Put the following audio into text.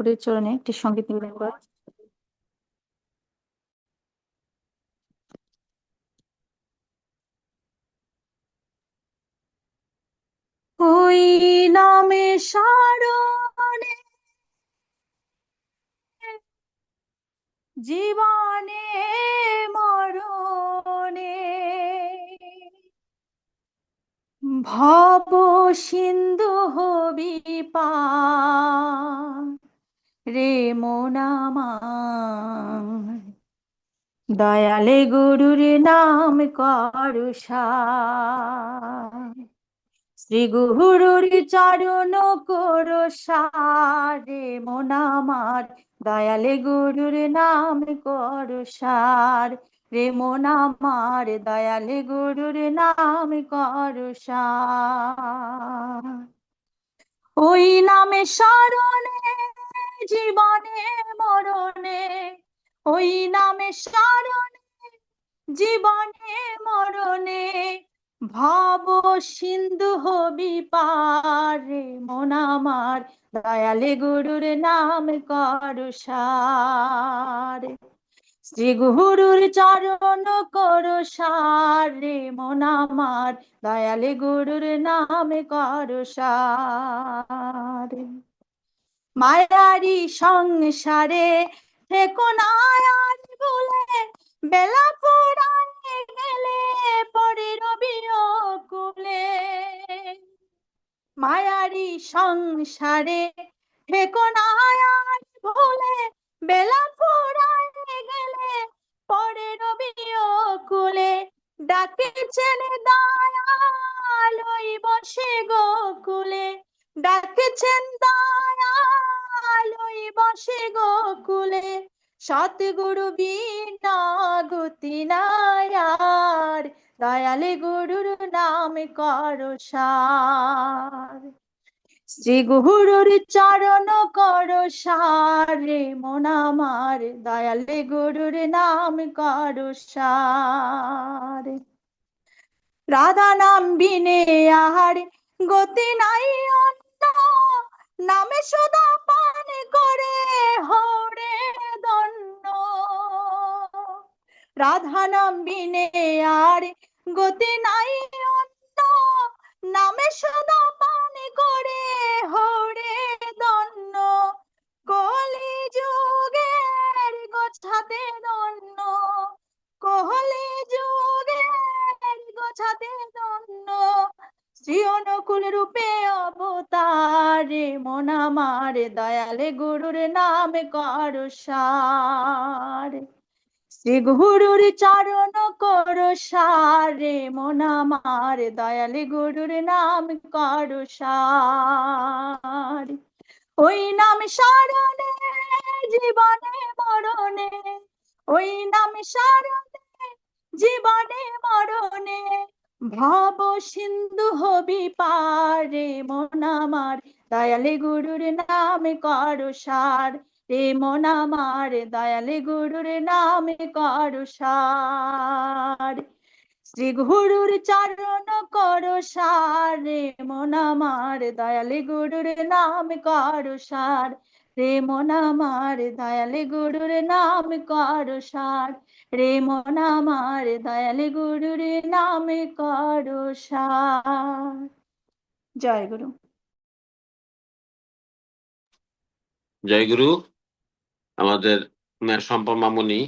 ঠাকুরের চরণে একটি সংগীত নিবেদন করা ওই নামে সারণে জীবনে মরণে ভব সিন্ধু হবি পার রে মোনামার দয়ালে গুরুর নাম করুষা শ্রী গুরুর চরণ করো সারে মোনামার দয়ালে গুরুর নাম করো সার রে মোনামার দয়ালে গুরুর নাম করো সার। ওই নামে স্মরণে জীবনে, মরণে, ওই নামে স্মরণে, জীবনে, মরণে, ভব সিন্ধু হবি পারে মন আমার, দয়ালে গুরুর নাম করুষার শ্রী গুরুর চরণ করো সারে মন আমার, দয়ালে গুরুর নাম করুষার মায়ারি সংসারে থেকো না বলে বেলা পোড়ায় গেলে পরে রবি কুলে। মায়ারি সংসারে থেকো আর ভুলে বেলা পোড়ায় গেলে পরে রবি কুলে। ডাকেছেন দয়াল ওই বসে গোকুলে ডাকেছেন বসে গোকুলে সতগুরু বিনা গতি নায়ার দয়ালে গুরুর নাম করো সার। শ্রী গুরুর চরণ করো সারে মন আমার। দয়ালে গুরুর নাম করো সার। রাধা নাম বিনে আহার, গতি নাই অন্য নামে সদা করে হরে দন্ন রাধা নাম বিনে আর গতি নাই অন্য নামে সদা পান করে হরে দন্ন কলি যুগের গোছাতে দন্ন কহলি যুগের গোছাতে দন্ন শ্রী অনুকূল রূপে অবতারে মন আমার দয়ালে গুরুর নাম করো সার। শ্রী গুরুর চরণ করো সারে, মন আমার দয়ালে গুরুর নাম করো সার। ওই নাম সারণে জীবনে মরণে, ওই নাম সারণে জীবনে মরণে, ভব সিন্ধু হবি পারে, মন আমার দয়ালে গুরুর নাম করো সার। রে মন আমার, দয়ালে গুরুর নাম করো সার। শ্রী গুরুর চরণ করো সার। রে মন আমার, দয়ালে গুরুর নাম করো সার। রে মন আমার, দয়ালে গুরুর নাম করো সার। রে মন আমার, দয়ালে গুরুর নাম করো সার। জয় গুরু। জয় গুরু আমাদের সম্পদ মামুনি